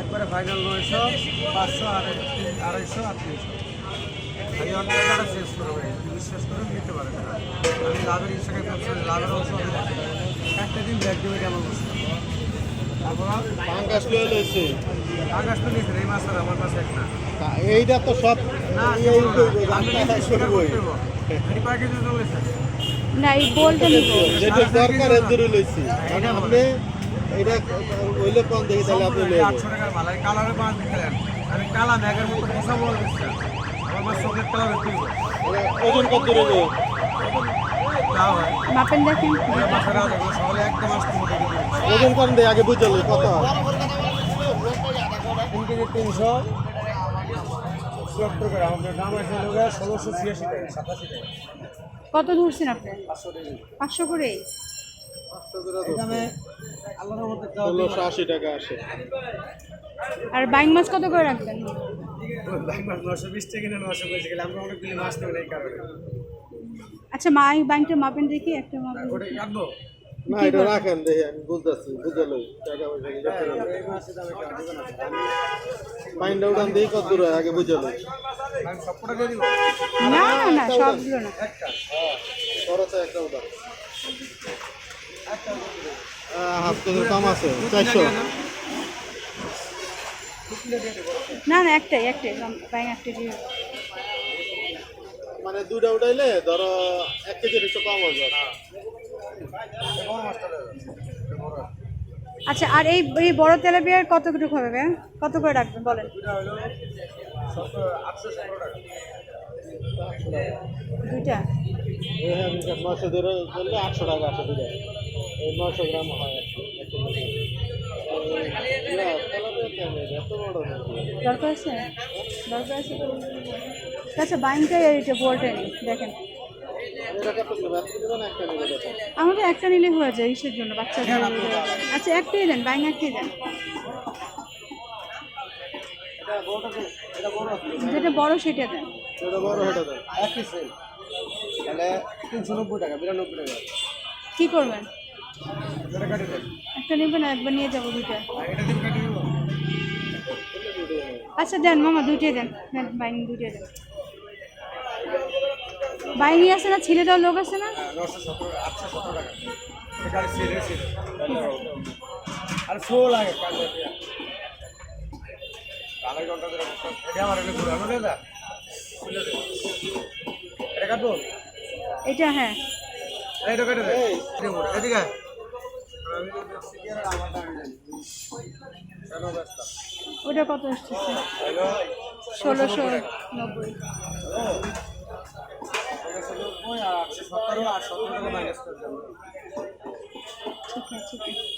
একবারে ফাইনাল নয়শো পাঁচশো আড়াই আড়াইশো আর তিনশো। আমি অনেক টাকা শেষ করব বিশ্বাস করে নিতে পারেন না। আমি লাভের ইচ্ছাকে ব্যবসা লাভের অংশ। একটা দিন ব্যাগ দেবে কাছে এক এইটা তো সব না এই যেটা দরকার আপনি এটা কোন দেখি তাহলে আপনি আটশো টাকার মাল আমি কালারে পাঁচ দিতে আমি কালা ম্যাগের মতো পোষা বল দিচ্ছি। আমার মাছ কালার তুলব ওজন কত দূরে যাবে? তা মাপেন দেখেন। ওই মাছের আজ এগুলো সকালে একটা ওজন কোন দেয় আগে বুঝালে কত? তিন কেজি তিনশো চুয়াত্তর করে। আমাদের দাম আছে ষোলোশো ছিয়াশি টাকা সাতাশি টাকা। কত ধরছেন আপনি? পাঁচশো করে ষোলোশো আশি টাকা আসে। আর বাইং মাছ কত করে রাখবেন? আচ্ছা মাই বাইংটা মাপেন দেখি একটা মাপেন না এটা রাখেন দেখি আমি বুঝতেছি বুঝালো টাকা পয়সা উঠান দেখি কত দূরে আগে সব কটা না না না সবগুলো না। একটা? খরচে একটা উঠান। হাফ কেজির কম আছে চারশো। না না একটাই একটাই দিয়ে মানে দুটা উঠাইলে ধরো এক কেজির একটু কম বড় আচ্ছা আর এই এই বড় তেলাপিয়ার কতটুকু হবে ভাইয়া? কত করে রাখবেন বলেন? আটশো টাকা দুইটা আটশো টাকা এই নশো গ্রাম হয় আর কি, এক কেজি। এই, তেলাপিয়া কেমন? এত বড় নাকি? দরকার আছে? দরকার আছে আচ্ছা এটা নেই দেখেন। একটা নেবে আমাদের একটা নিলে হয়ে যায় ইসের জন্য বাচ্চাদের আচ্ছা একটাই দেন বাইন একটাই দেন। যেটা বড় সেটা দেন। বড় হেঁটে দেন। একই সেল তাহলে তিনশো নব্বই টাকা বিরানব্বই টাকা। কি করবেন? একটা নেবেন একবার নিয়ে যাব দুইটা। আচ্ছা দেন মামা দুইটাই দেন। দেন দুইটাই দেন। বাইংই আছে না? ছেলে দেওয়ার লোক আছে না? আর শো লাগে এটা হ্যাঁ। এটা কেটে দে। দেবো এদিকে ওটা কত আসছে? ষোলোশো নব্বই। ঠিক আছে ঠিক আছে।